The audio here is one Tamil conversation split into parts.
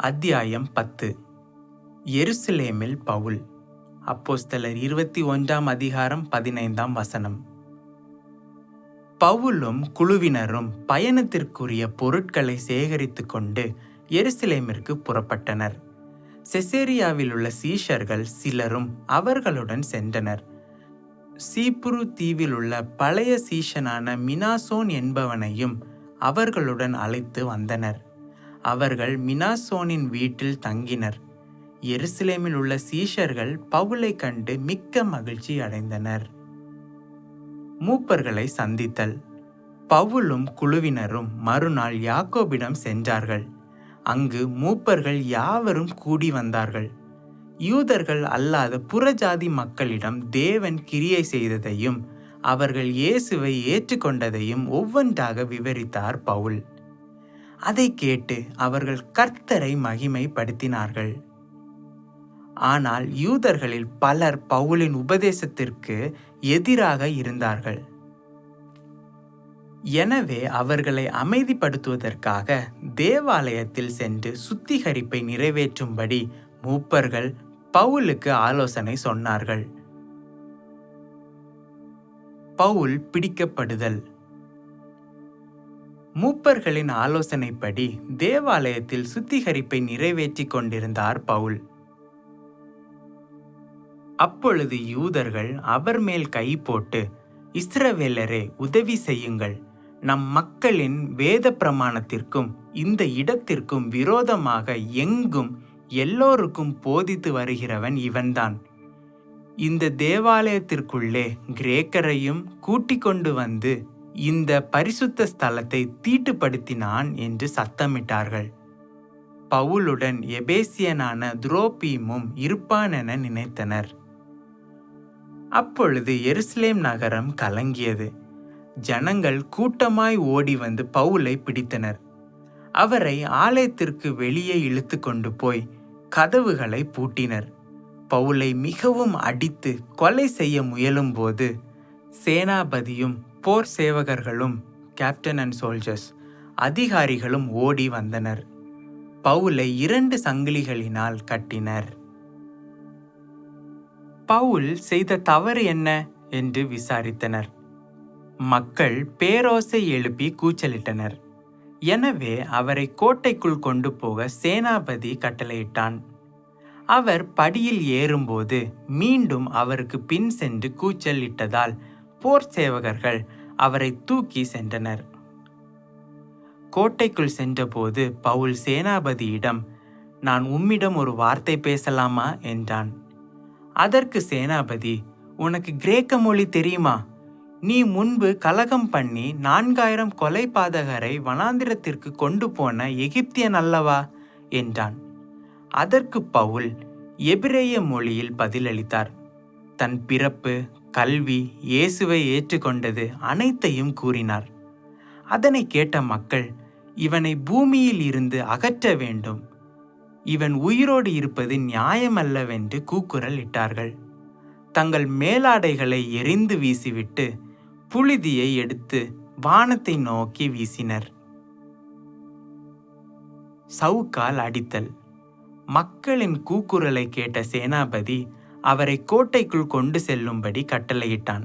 அத்தியாயம் பத்து. எருசலேமில் பவுல். அப்போஸ்தலர் இருபத்தி ஒன்றாம் அதிகாரம் பதினைந்தாம் வசனம். பவுலும் குழுவினரும் பயணத்திற்குரிய பொருட்களை சேகரித்து கொண்டு எருசலேமிற்கு புறப்பட்டனர். செசேரியாவில் உள்ள சீஷர்கள் சிலரும் அவர்களுடன் சென்றனர். சீப்புரு தீவில் உள்ள பழைய சீஷனான மினாசோன் என்பவனையும் அவர்களுடன் அழைத்து வந்தனர். அவர்கள் மினாசோனின் வீட்டில் தங்கினர். எருசலேமில் உள்ள சீஷர்கள் பவுலை கண்டு மிக்க மகிழ்ச்சி அடைந்தனர். மூப்பர்களை சந்தித்தல். பவுலும் குழுவினரும் மறுநாள் யாக்கோபிடம் சென்றார்கள். அங்கு மூப்பர்கள் யாவரும் கூடி வந்தார்கள். யூதர்கள் அல்லாத புறஜாதி மக்களிடம் தேவன் கிரியை செய்ததையும் அவர்கள் இயேசுவை ஏற்றுக்கொண்டதையும் ஒவ்வொன்றாக விவரித்தார் பவுல். அதை கேட்டு அவர்கள் கர்த்தரை மகிமைப்படுத்தினார்கள். ஆனால் யூதர்களில் பலர் பவுலின் உபதேசத்திற்கு எதிராக இருந்தார்கள். எனவே அவர்களை அமைதிப்படுத்துவதற்காக தேவாலயத்தில் சென்று சுத்திகரிப்பை நிறைவேற்றும்படி மூப்பர்கள் பவுலுக்கு ஆலோசனை சொன்னார்கள். பவுல் பிடிக்கப்படுதல். மூப்பர்களின் ஆலோசனைப்படி தேவாலயத்தில் சுத்திகரிப்பை நிறைவேற்றிக் கொண்டிருந்தார் பவுல். அப்பொழுது யூதர்கள் அவர் மேல் கை போட்டு இஸ்ரவேலரே உதவி செய்யுங்கள். நம் மக்களின் வேத பிரமாணத்திற்கும் இந்த இடத்திற்கும் விரோதமாக எங்கும் எல்லோருக்கும் போதித்து வருகிறவன் இவன்தான். இந்த தேவாலயத்திற்குள்ளே கிரேக்கரையும் கூட்டிக் கொண்டு வந்து இந்த பரிசுத்த ஸ்தலத்தை தீட்டுப்படுத்தினான் என்று சத்தமிட்டார்கள். பவுலுடன் எபேசியனான துரோபீமும் இருப்பான் என நினைத்தனர். அப்பொழுது எருசலேம் நகரம் கலங்கியது. ஜனங்கள் கூட்டமாய் ஓடி வந்து பவுலை பிடித்தனர். அவரை ஆலயத்திற்கு வெளியே இழுத்து கொண்டு போய் கதவுகளை பூட்டினர். பவுலை மிகவும் அடித்து கொலை செய்ய முயலும்போது சேனாபதியும் போர் சேவகர்களும் கேப்டன் அண்ட் சோல்ஜர்ஸ் அதிகாரிகளும் ஓடி வந்தனர். பவுலை இரண்டு சங்கிலிகளினால் கட்டினர். பவுல் செய்த தவறு என்ன? என்று விசாரித்தனர். மக்கள் பேரோசை எழுப்பி கூச்சலிட்டனர். எனவே அவரை கோட்டைக்குள் கொண்டு போக சேனாபதி கட்டளையிட்டான். அவர் படியில் ஏறும்போது மீண்டும் அவருக்கு பின் சென்று கூச்சலிட்டதால் போர் சேவகர்கள் அவரை தூக்கி சென்றனர். கோட்டைக்குள் சென்றபோது பவுல் சேனாபதியிடம் நான் உம்மிடம் ஒரு வார்த்தை பேசலாமா? என்றான். அதற்கு சேனாபதி உனக்கு கிரேக்க மொழி தெரியுமா? நீ முன்பு கலகம் பண்ணி நான்காயிரம் கொலை பாதகரை வனாந்திரத்திற்கு கொண்டு போன எகிப்தியன் அல்லவா? என்றான். அதற்கு பவுல் எபிரேய மொழியில் பதிலளித்தார். தன் பிறப்பு கல்வி இயேசுவை ஏற்றுக்கொண்டது அனைத்தையும் கூறினார். அதனை கேட்ட மக்கள் இவனை பூமியில் இருந்து அகற்ற வேண்டும். இவன் உயிரோடு இருப்பது நியாயமல்லவென்று கூக்குரல் இட்டார்கள். தங்கள் மேலாடைகளை எரிந்து வீசிவிட்டு புழுதியை எடுத்து வானத்தை நோக்கி வீசினர். சவுக்கால் அடித்தல். மக்களின் கூக்குரலை கேட்ட சேனாபதி அவரை கோட்டைக்குள் கொண்டு செல்லும்படி கட்டளையிட்டான்.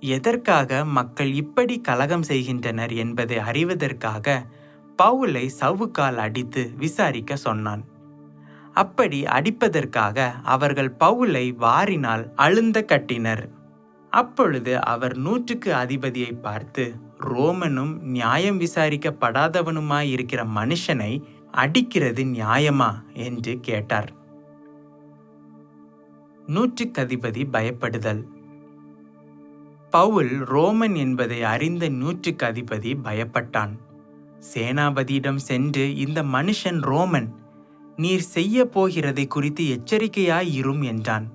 எதற்காக மக்கள் இப்படி கலகம் செய்கின்றனர் என்பதை அறிவதற்காக பவுலை சவுக்கால் அடித்து விசாரிக்க சொன்னான். அப்படி அடிப்பதற்காக அவர்கள் பவுலை வாரினால் அழுந்த கட்டினர். அப்பொழுது அவர் நூற்றுக்கு அதிபதியை பார்த்து ரோமனும் நியாயம் விசாரிக்கப்படாதவனுமாயிருக்கிற மனுஷனை அடிக்கிறது நியாயமா? என்று கேட்டார். நூற்றுக்கு அதிபதி பயப்படுதல். பவுல் ரோமன் என்பதை அறிந்த நூற்றுக்கு அதிபதி பயப்பட்டான். சேனாபதியிடம் சென்று இந்த மனுஷன் ரோமன். நீர் செய்ய போகிறதை குறித்து எச்சரிக்கையாயிரும் என்றான்.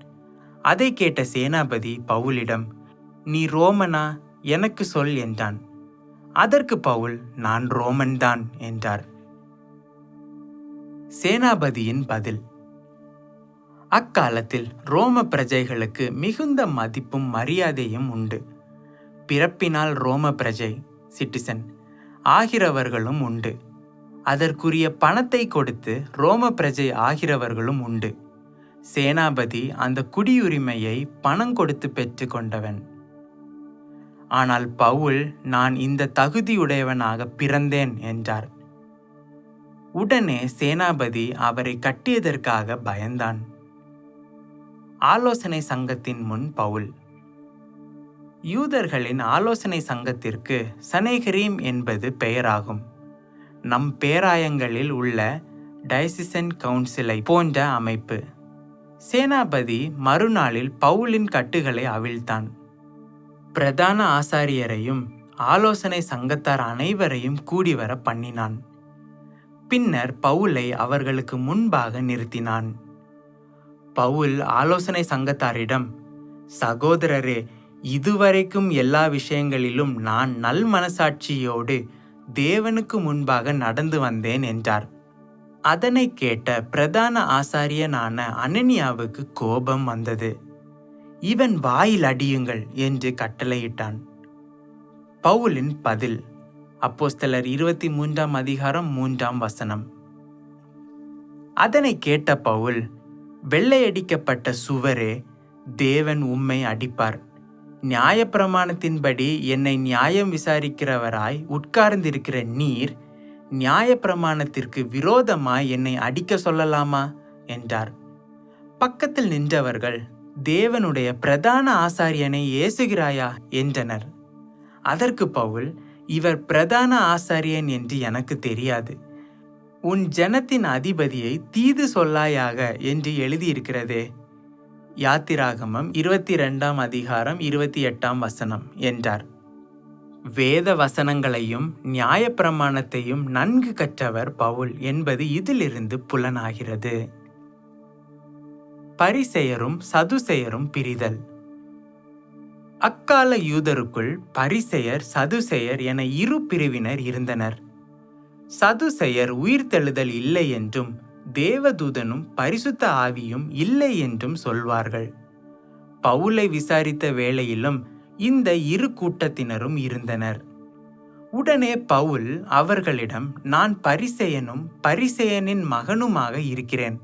அதை கேட்ட சேனாபதி பவுலிடம் நீ ரோமனா? எனக்கு சொல் என்றான். அதற்கு பவுல் நான் ரோமன்தான் என்றார். சேனாபதியின் பதில் அக்காலத்தில் ரோம பிரஜைகளுக்கு மிகுந்த மதிப்பும் மரியாதையும் உண்டு. பிறப்பினால் ரோம பிரஜை சிட்டிசன் ஆகிறவர்களும் உண்டு. அதற்குரிய பணத்தை கொடுத்து ரோம பிரஜை ஆகிறவர்களும் உண்டு. சேனாபதி அந்த குடியுரிமையை பணம் கொடுத்து பெற்று கொண்டவன். ஆனால் பவுல் நான் இந்த தகுதியுடையவனாக பிறந்தேன் என்றார். உடனே சேனாபதி அவரை கட்டியதற்காக பயந்தான். ஆலோசனை சங்கத்தின் முன் பவுல். யூதர்களின் ஆலோசனை சங்கத்திற்கு சனேகரீம் என்பது பெயராகும். நம் பேராயங்களில் உள்ள டைசிசன் கவுன்சிலை போன்ற அமைப்பு. சேனாபதி மறுநாளில் பவுலின் கட்டுகளை அவிழ்த்தான். பிரதான ஆசாரியரையும் ஆலோசனை சங்கத்தார் அனைவரையும் கூடிவர பண்ணினான். பின்னர் பவுலை அவர்களுக்கு முன்பாக நிறுத்தினான். பவுல் ஆலோசனை சங்கத்தாரிடம் சகோதரரே இதுவரைக்கும் எல்லா விஷயங்களிலும் நான் நல் மனசாட்சியோடு தேவனுக்கு முன்பாக நடந்து வந்தேன் என்றார். அதனை கேட்ட பிரதான ஆசாரியனான அனனியாவுக்கு கோபம் வந்தது. இவன் வாயில் அடியுங்கள் என்று கட்டளையிட்டான். பவுலின் பதில் அப்போஸ்தலர் இருபத்தி மூன்றாம் அதிகாரம் மூன்றாம் வசனம். அதனை கேட்ட பவுல் வெள்ளையடிக்கப்பட்ட சுவரே தேவன் உம்மை அடிப்பார். நியாயப்பிரமாணத்தின்படி என்னை நியாயம் விசாரிக்கிறவராய் உட்கார்ந்திருக்கிற நீர் நியாயப்பிரமாணத்திற்கு விரோதமாய் என்னை அடிக்க சொல்லலாமா? என்றார். பக்கத்தில் நின்றவர்கள் தேவனுடைய பிரதான ஆசாரியனை ஏசுகிறாயா? என்றனர். அதற்கு பவுல் இவர் பிரதான ஆசாரியன் என்று எனக்கு தெரியாது. உன் ஜனத்தின் அதிபதியை தீது சொல்லாயாக என்று எழுதியிருக்கிறதே. யாத்திராகமம் இருபத்தி ரெண்டாம் அதிகாரம் இருபத்தி எட்டாம் வசனம் என்றார். வேத வசனங்களையும் நியாயப்பிரமாணத்தையும் நன்கு கற்றவர் பவுல் என்பது இதிலிருந்து புலனாகிறது. பரிசெயரும் சதுசெயரும் பிரிதல். அக்கால யூதருக்குள் பரிசெயர் சதுசெயர் என இரு பிரிவினர் இருந்தனர். சதுசெயர் உயிர்த்தெழுதல் இல்லை என்றும் தேவதூதனும் பரிசுத்த ஆவியும் இல்லை என்றும் சொல்வார்கள். பவுலை விசாரித்த வேளையிலும் இந்த இரு கூட்டத்தினரும் இருந்தனர். உடனே பவுல் அவர்களிடம் நான் பரிசெயனும் பரிசெயனின் மகனுமாக இருக்கிறேன்.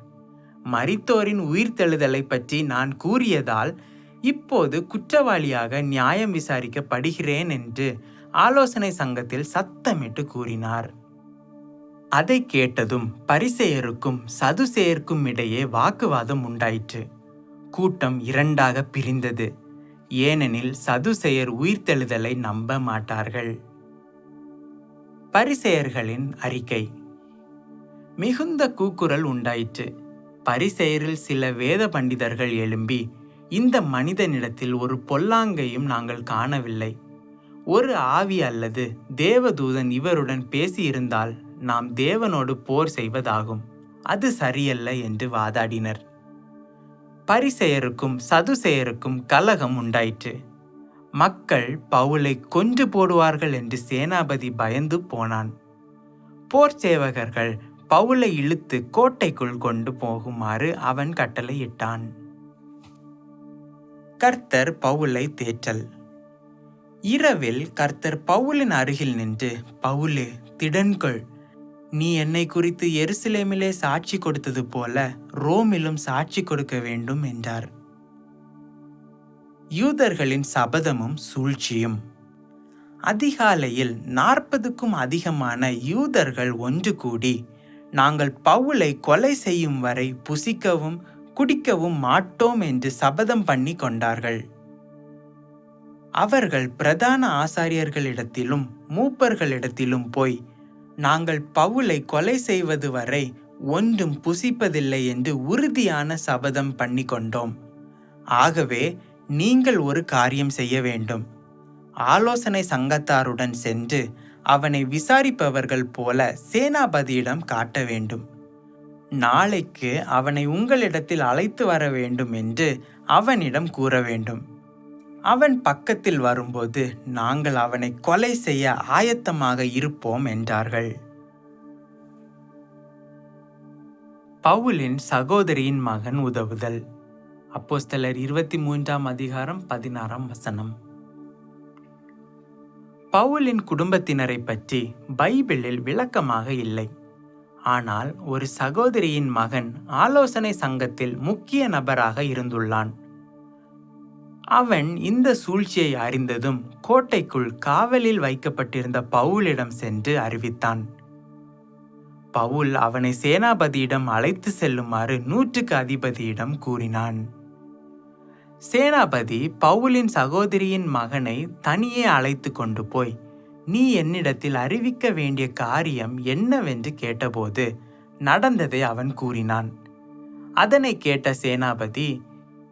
மரித்தோரின் உயிர்த்தெழுதலை பற்றி நான் கூறியதால் இப்போது குற்றவாளியாக நியாயம் விசாரிக்கப்படுகிறேன் என்று ஆலோசனை சங்கத்தில் சத்தமிட்டு கூறினார். அதை கேட்டதும் பரிசெயருக்கும் சதுசேயருக்கும் இடையே வாக்குவாதம் உண்டாயிற்று. கூட்டம் இரண்டாக பிரிந்தது. ஏனெனில் சதுசெயர் உயிர்த்தெழுதலை நம்ப மாட்டார்கள். பரிசெயர்களின் அறிக்கை. மிகுந்த கூக்குரல் உண்டாயிற்று. பரிசெயரில் சில வேத பண்டிதர்கள் எழும்பி இந்த மனிதனிடத்தில் ஒரு பொல்லாங்கையும் நாங்கள் காணவில்லை. ஒரு ஆவி அல்லது தேவதூதன் இவருடன் பேசியிருந்தால் நாம் தேவனோடு போர் செய்வதாகும். அது சரியல்ல என்று வாதாடினர். பரிசெயருக்கும் சதுசெயருக்கும் கலகம் உண்டாயிற்று. மக்கள் பவுலை கொன்று போடுவார்கள் என்று சேனாபதி பயந்து போனான். போர் சேவகர்கள் பவுலை இழுத்து கோட்டைக்குள் கொண்டு போகுமாறு அவன் கட்டளையிட்டான். கர்த்தர் பவுலை தேற்றல். இரவில் கர்த்தர் பவுலின் அருகில் நின்று பவுலே திடன்கொள் நீ என்னை குறித்து எருசலேமிலே சாட்சி கொடுத்தது போல ரோமிலும் சாட்சி கொடுக்க வேண்டும் என்றார். யூதர்களின் சபதமும் சூழ்ச்சியும். அதிகாலையில் நாற்பதுக்கும் அதிகமான யூதர்கள் ஒன்று கூடி நாங்கள் பவுலை கொலை செய்யும் வரை புசிக்கவும் குடிக்கவும் மாட்டோம் என்று சபதம் பண்ணி கொண்டார்கள். அவர்கள் பிரதான ஆசாரியர்களிடத்திலும் மூப்பர்களிடத்திலும் போய் நாங்கள் பவுலை கொலை செய்வது வரை ஒன்றும் புசிப்பதில்லை என்று உறுதியான சபதம் பண்ணி கொண்டோம் ஆகவே நீங்கள் ஒரு காரியம் செய்ய வேண்டும். ஆலோசனை சங்கத்தாருடன் சென்று அவனை விசாரிப்பவர்கள் போல சேனாபதியிடம் காட்ட வேண்டும். நாளைக்கு அவனை உங்களிடத்தில் அழைத்து வர வேண்டும் என்று அவனிடம் கூற வேண்டும். அவன் பக்கத்தில் வரும்போது நாங்கள் அவனை கொலை செய்ய ஆயத்தமாக இருப்போம் என்றார்கள். பவுலின் சகோதரியின் மகன் உதவுதல். அப்போஸ்தலர் இருபத்தி மூன்றாம் அதிகாரம் பதினாறாம் வசனம். பவுலின் குடும்பத்தினரை பற்றி பைபிளில் விளக்கமாக இல்லை. ஆனால் ஒரு சகோதரியின் மகன் ஆலோசனை சங்கத்தில் முக்கிய நபராக இருந்துள்ளான். அவன் இந்த சூழ்ச்சியை அறிந்ததும் கோட்டைக்குள் காவலில் வைக்கப்பட்டிருந்த பவுலிடம் சென்று அறிவித்தான். பவுல் அவனை சேனாபதியிடம் அழைத்து செல்லுமாறு நூற்றுக்கு அதிபதியிடம் கூறினான். சேனாபதி பவுலின் சகோதரியின் மகனை தனியே அழைத்து கொண்டு போய் நீ என்னிடத்தில் அறிவிக்க வேண்டிய காரியம் என்னவென்று கேட்டபோது நடந்ததை அவன் கூறினான். அதனை கேட்ட சேனாபதி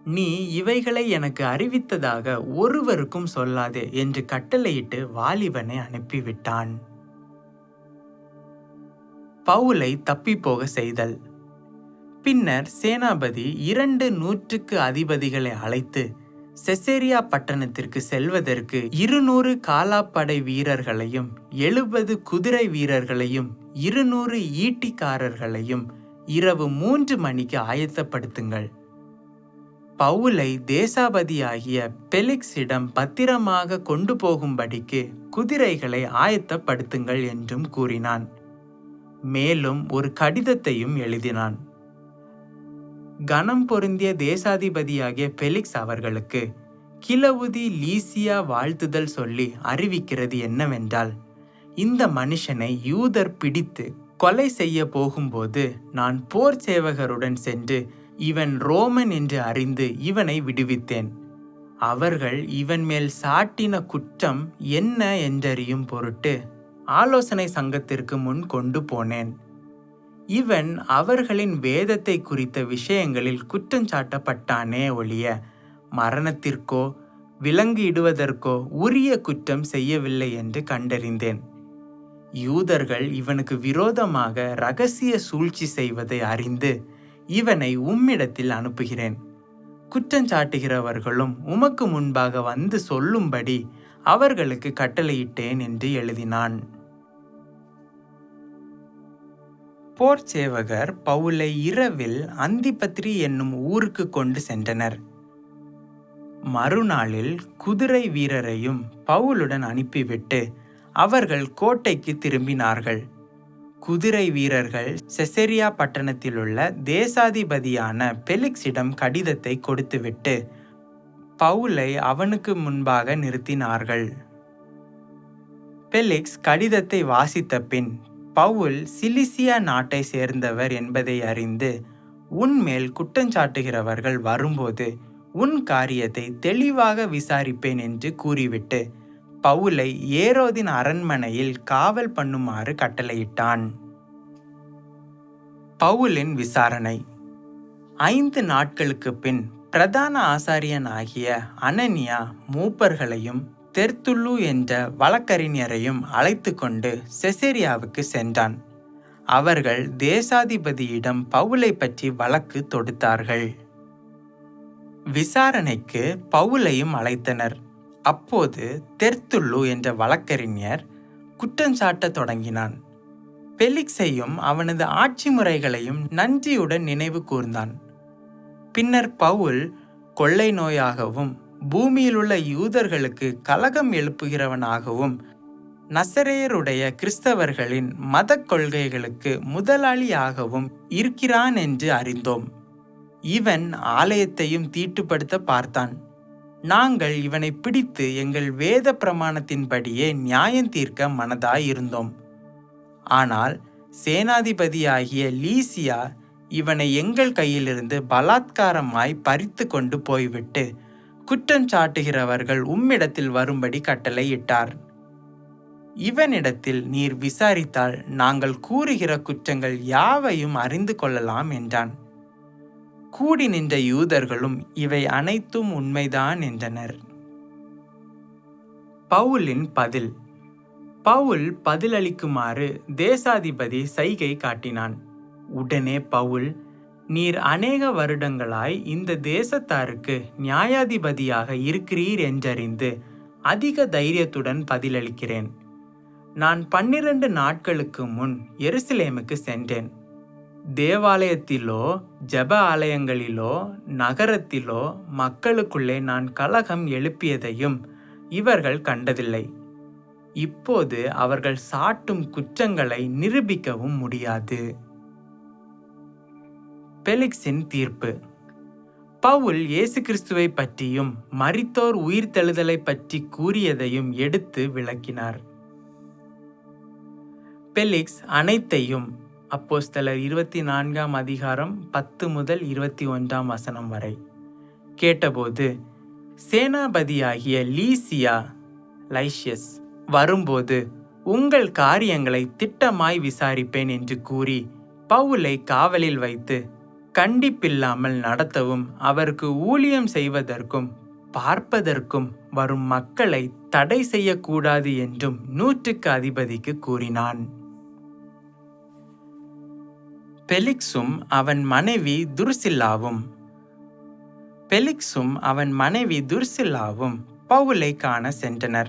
நீ இவைகளை எனக்கு அறிவித்ததாக ஒருவருக்கும் சொல்லாதே என்று கட்டளையிட்டு வாலிபனை அனுப்பிவிட்டான். பவுலை தப்பிப்போக செய்தல். பின்னர் சேனாபதி இரண்டு நூற்றுக்கு அதிபதிகளை அழைத்து செசேரியா பட்டணத்திற்கு செல்வதற்கு இருநூறு காலாப்படை வீரர்களையும் எழுபது குதிரை வீரர்களையும் இருநூறு ஈட்டிக்காரர்களையும் இரவு மூன்று மணிக்கு ஆயத்தப்படுத்துங்கள். பவுலை தேசாபதியாகிய பெலிக்ஸிடம் பத்திரமாக கொண்டு போகும்படிக்கு குதிரைகளை ஆயத்தப்படுத்துங்கள் என்றும் கூறினான். மேலும் ஒரு கடிதத்தையும் எழுதினான். கனம் பொருந்திய தேசாதிபதியாகிய பெலிக்ஸ் அவர்களுக்கு கிலவுதி லீசியா வாழ்த்துதல் சொல்லி அறிவிக்கிறது என்னவென்றால் இந்த மனுஷனை யூதர் பிடித்து கொலை செய்ய போகும்போது நான் போர் சேவகருடன் சென்று இவன் ரோமன் என்று அறிந்து இவனை விடுவித்தேன். அவர்கள் இவன் மேல் சாட்டின குற்றம் என்ன என்றறியும் பொருட்டு ஆலோசனை சங்கத்திற்கு முன் கொண்டு போனேன். இவன் அவர்களின் வேதத்தை குறித்த விஷயங்களில் குற்றஞ்சாட்டப்பட்டானே ஒழிய மரணத்திற்கோ விலங்கு இடுவதற்கோ உரிய குற்றம் செய்யவில்லை என்று கண்டறிந்தேன். யூதர்கள் இவனுக்கு விரோதமாக ரகசிய சூழ்ச்சி செய்வதை அறிந்து இவனை உம்மிடத்தில் அனுப்புகிறேன். குற்றஞ்சாட்டுகிறவர்களும் உமக்கு முன்பாக வந்து சொல்லும்படி அவர்களுக்கு கட்டளையிட்டேன் என்று எழுதினான். போர் சேவகர் பவுலை இரவில் அந்திபத்ரி என்னும் ஊருக்கு கொண்டு சென்றனர். மறுநாளில் குதிரை வீரரையும் பவுலுடன் அனுப்பிவிட்டு அவர்கள் கோட்டைக்கு திரும்பினார்கள். குதிரை வீரர்கள் செசெரியா பட்டணத்திலுள்ள தேசாதிபதியான பெலிக்ஸிடம் கடிதத்தை கொடுத்துவிட்டு பவுலை அவனுக்கு முன்பாக நிறுத்தினார்கள். பெலிக்ஸ் கடிதத்தை வாசித்த பின் பவுல் சிலிசியா நாட்டை சேர்ந்தவர் என்பதை அறிந்து உன்மேல் குற்றஞ்சாட்டுகிறவர்கள் வரும்போது உன் காரியத்தை தெளிவாக விசாரிப்பேன் என்று கூறிவிட்டு பவுலை ஏரோதின் அரண்மனையில் காவல் பண்ணுமாறு கட்டளையிட்டான். பவுலின் விசாரணை. ஐந்து நாட்களுக்கு பின் பிரதான ஆசாரியன் ஆகிய அனனியா மூப்பர்களையும் தெர்த்துள்ளு என்ற வழக்கறிஞரையும் அழைத்து கொண்டு செசேரியாவுக்கு சென்றான். அவர்கள் தேசாதிபதியிடம் பவுலை பற்றி வழக்கு தொடுத்தார்கள். விசாரணைக்கு பவுலையும் அழைத்தனர். அப்போது தெர்த்துள்ளு என்ற வழக்கறிஞர் குற்றஞ்சாட்டத் தொடங்கினான். பெலிக்ஸையும் அவனது ஆட்சி முறைகளையும் நன்றியுடன் நினைவு கூர்ந்தான். பின்னர் பவுல் கொள்ளை நோயாகவும் பூமியிலுள்ள யூதர்களுக்கு கலகம் எழுப்புகிறவனாகவும் நசரேயருடைய கிறிஸ்தவர்களின் மத கொள்கைகளுக்கு முதலாளியாகவும் இருக்கிறான் என்று அறிந்தோம். இவன் ஆலயத்தையும் தீட்டுப்படுத்த பார்த்தான். நாங்கள் இவனை பிடித்து எங்கள் வேத பிரமாணத்தின்படியே நியாயம் தீர்க்க மனதாய் இருந்தோம். ஆனால் சேனாதிபதியாகிய லீசியா இவனை எங்கள் கையிலிருந்து பலாத்காரமாய் பறித்து கொண்டு போய்விட்டு குற்றம் சாட்டுகிறவர்கள் உம்மிடத்தில் வரும்படி கட்டளையிட்டார் இவனிடத்தில் நீர் விசாரித்தால் நாங்கள் கூறுகிற குற்றங்கள் யாவையும் அறிந்து கொள்ளலாம் என்றான். கூடி நின்ற யூதர்களும் இவை அனைத்தும் உண்மைதான் என்றனர். பவுலின் பதில். பவுல் பதிலளிக்குமாறு தேசாதிபதி சைகை காட்டினான். உடனே பவுல் நீர் அநேக வருடங்களாய் இந்த தேசத்தாருக்கு நியாயாதிபதியாக இருக்கிறீர் என்றறிந்து அதிக தைரியத்துடன் பதிலளிக்கிறேன். நான் பன்னிரண்டு நாட்களுக்கு முன் எருசலேமுக்கு சென்றேன். தேவாலயத்திலோ ஜப ஆலயங்களிலோ நகரத்திலோ மக்களுக்குள்ளே நான் கலகம் எழுப்பியதையும் இவர்கள் கண்டதில்லை. இப்போது அவர்கள் சாட்டும் குற்றங்களை நிரூபிக்கவும் முடியாது. பெலிக்ஸின் தீர்ப்பு. பவுல் இயேசு கிறிஸ்துவை பற்றியும் மரித்தோர் உயிர்த்தெழுதலை பற்றி கூறியதையும் எடுத்து விளக்கினார். பெலிக்ஸ் அனைத்தையும் அப்போஸ்தலர் இருபத்தி நான்காம் அதிகாரம் பத்து முதல் இருபத்தி ஒன்றாம் வசனம் வரை. கேட்டபோது சேனாபதியாகிய லீசியா லைஷியஸ் வரும்போது உங்கள் காரியங்களை திட்டமாய் விசாரிப்பேன் என்று கூறி பவுலை காவலில் வைத்து கண்டிப்பில்லாமல் நடத்தவும் அவருக்கு ஊழியம் செய்வதற்கும் பார்ப்பதற்கும் வரும் மக்களை தடை செய்யக்கூடாது என்றும் நூற்றுக்கு அதிபதிக்கு கூறினான். பெலிக்ஸும் அவன் மனைவி துர்சில்லாவும். பெலிக்ஸும் அவன் மனைவி துர்சில்லாவும் பவுலை காண சென்றனர்.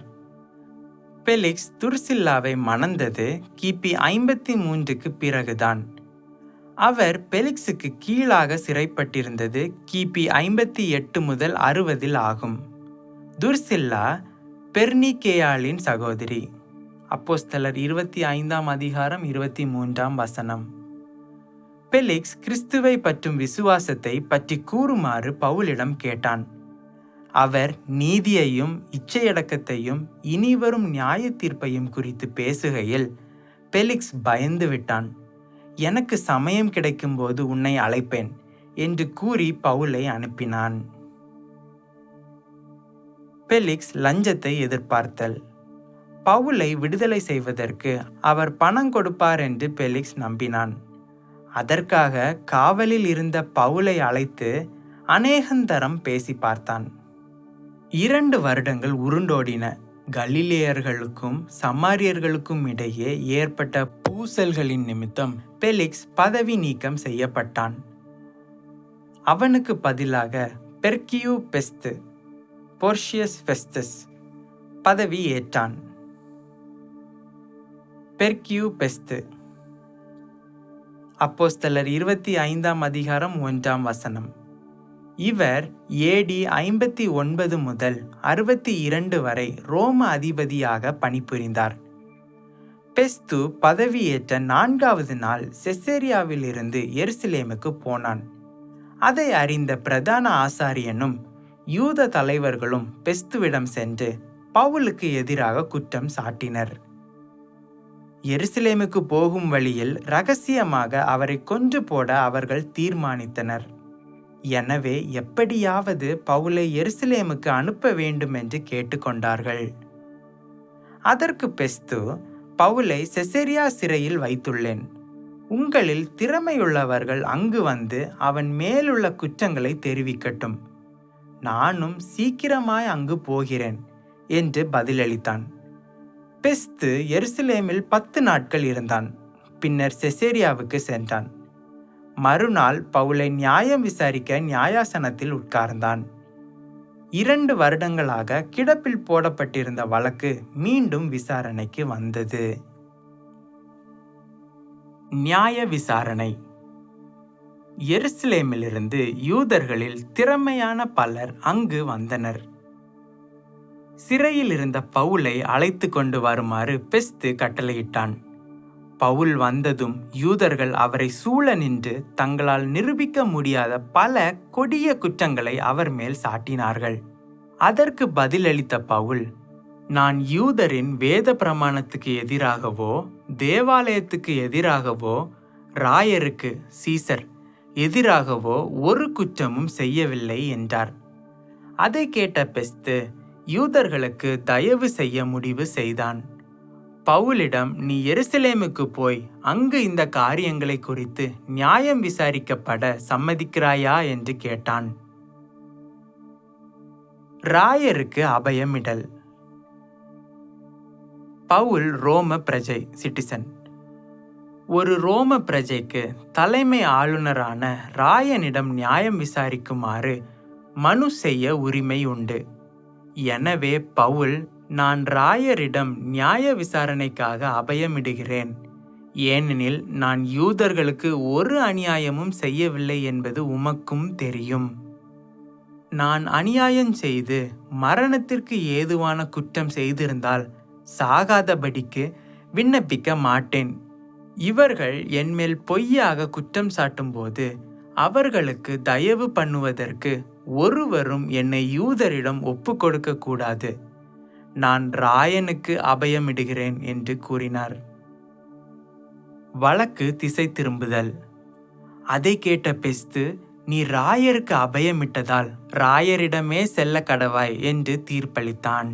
பெலிக்ஸ் துர்சில்லாவை மணந்தது கிபி ஐம்பத்தி மூன்றுக்கு பிறகுதான். அவர் பெலிக்ஸுக்கு கீழாக சிறைப்பட்டிருந்தது கிபி ஐம்பத்தி எட்டு முதல் அறுபதில் ஆகும். துர்சில்லா பெர்னிகேயாளின் சகோதரி. அப்போஸ்தலர் இருபத்தி ஐந்தாம் அதிகாரம் இருபத்தி மூன்றாம் வசனம். பெலிக்ஸ் கிறிஸ்துவை பற்றும் விசுவாசத்தை பற்றி கூறுமாறு பவுலிடம் கேட்டான். அவர் நீதியையும் இச்சையடக்கத்தையும் இனிவரும் நியாய தீர்ப்பையும் குறித்து பேசுகையில் பெலிக்ஸ் பயந்து விட்டான் எனக்கு சமயம் கிடைக்கும்போது உன்னை அழைப்பேன் என்று கூறி பவுலை அனுப்பினான். பெலிக்ஸ் லஞ்சத்தை எதிர்பார்த்தல். பவுலை விடுதலை செய்வதற்கு அவர் பணம் கொடுப்பார் என்று பெலிக்ஸ் நம்பினான். அதற்காக காவலில் இருந்த பவுலை அழைத்து அநேகந்தரம் பேசி பார்த்தான். இரண்டு வருடங்கள் உருண்டோடின. கலிலேயர்களுக்கும் சமாரியர்களுக்கும் இடையே ஏற்பட்ட பூசல்களின் நிமித்தம் பெலிக்ஸ் பதவி நீக்கம் செய்யப்பட்டான். அவனுக்கு பதிலாக பெர்கியூ பெஸ்து போர்ஷியஸ் ஃபெஸ்டஸ் பதவி ஏற்றான். பெர்கியூ பெஸ்து அப்போஸ்தலர் இருபத்தி ஐந்தாம் அதிகாரம் ஒன்றாம் வசனம். இவர் ஏடி ஐம்பத்தி ஒன்பது முதல் அறுபத்தி இரண்டு வரை ரோம அதிபதியாக பணிபுரிந்தார். பெஸ்து பதவியேற்ற நான்காவது நாள் செசேரியாவிலிருந்து எருசலேமுக்கு போனான். அதை அறிந்த பிரதான ஆசாரியனும் யூத தலைவர்களும் பெஸ்துவிடம் சென்று பவுலுக்கு எதிராக குற்றம் சாட்டினர். எருசலேமுக்கு போகும் வழியில் ரகசியமாக அவரை கொன்று போட அவர்கள் தீர்மானித்தனர். எனவே எப்படியாவது பவுலை எருசலேமுக்கு அனுப்ப வேண்டும் என்று கேட்டுக்கொண்டார்கள். அதற்கு பெஸ்து பவுலை செசரியா சிறையில் வைத்துள்ளேன். உங்களில் திறமையுள்ளவர்கள் அங்கு வந்து அவன் மேலுள்ள குற்றங்களை தெரிவிக்கட்டும். நானும் சீக்கிரமாய் அங்கு போகிறேன் என்று பதிலளித்தான். பெஸ்து எருசலேமில் பத்து நாட்கள் இருந்தான். பின்னர் செசேரியாவுக்கு சென்றான். மறுநாள் பவுலை நியாயம் விசாரிக்க நியாயாசனத்தில் உட்கார்ந்தான். இரண்டு வருடங்களாக கிடப்பில் போடப்பட்டிருந்த வழக்கு மீண்டும் விசாரணைக்கு வந்தது. நியாய விசாரணை. எருசலேமிலிருந்து யூதர்களில் திறமையான பலர் அங்கு வந்தனர். சிறையில் இருந்த பவுலை அழைத்து கொண்டு வருமாறு பெஸ்து கட்டளையிட்டான். பவுல் வந்ததும் யூதர்கள் அவரை சூழ நின்று தங்களால் நிரூபிக்க முடியாத பல கொடிய குற்றங்களை அவர் மேல் சாட்டினார்கள். அதற்கு பதிலளித்த பவுல் நான் யூதரின் வேத பிரமாணத்துக்கு எதிராகவோ தேவாலயத்துக்கு எதிராகவோ ராயருக்கு சீசர் எதிராகவோ ஒரு குற்றமும் செய்யவில்லை என்றார். அதை கேட்ட பெஸ்து யூதர்களுக்கு தயவு செய்ய முடிவு செய்தான். பவுலிடம் நீ எருசலேமுக்கு போய் அங்கு இந்த காரியங்களை குறித்து நியாயம் விசாரிக்கப்பட சம்மதிக்கிறாயா? என்று கேட்டான். ராயருக்கு அபயமிடல். பவுல் ரோம பிரஜை சிட்டிசன். ஒரு ரோம பிரஜைக்கு தலைமை ஆளுநரான ராயனிடம் நியாயம் விசாரிக்குமாறு மனு செய்ய உரிமை உண்டு. எனவே பவுல் நான் ராயரிடம் நியாய விசாரணைக்காக அபயமிடுகிறேன். ஏனெனில் நான் யூதர்களுக்கு ஒரு அநியாயமும் செய்யவில்லை என்பது உமக்கும் தெரியும். நான் அநியாயம் செய்து மரணத்திற்கு ஏதுவான குற்றம் செய்திருந்தால் சாகாதபடிக்கு விண்ணப்பிக்க மாட்டேன். இவர்கள் என்மேல் பொய்யாக குற்றம் சாட்டும்போது அவர்களுக்கு தயவு பண்ணுவதற்கு ஒருவரும் என்னை யூதரிடம் ஒப்பு கொடுக்க கூடாது நான் ராயனுக்கு அபயமிடுகிறேன் என்று கூறினார். வழக்கு திசை திரும்புதல். அதை கேட்ட பெஸ்து நீ ராயருக்கு அபயமிட்டதால் ராயரிடமே செல்ல கடவாய் என்று தீர்ப்பளித்தான்.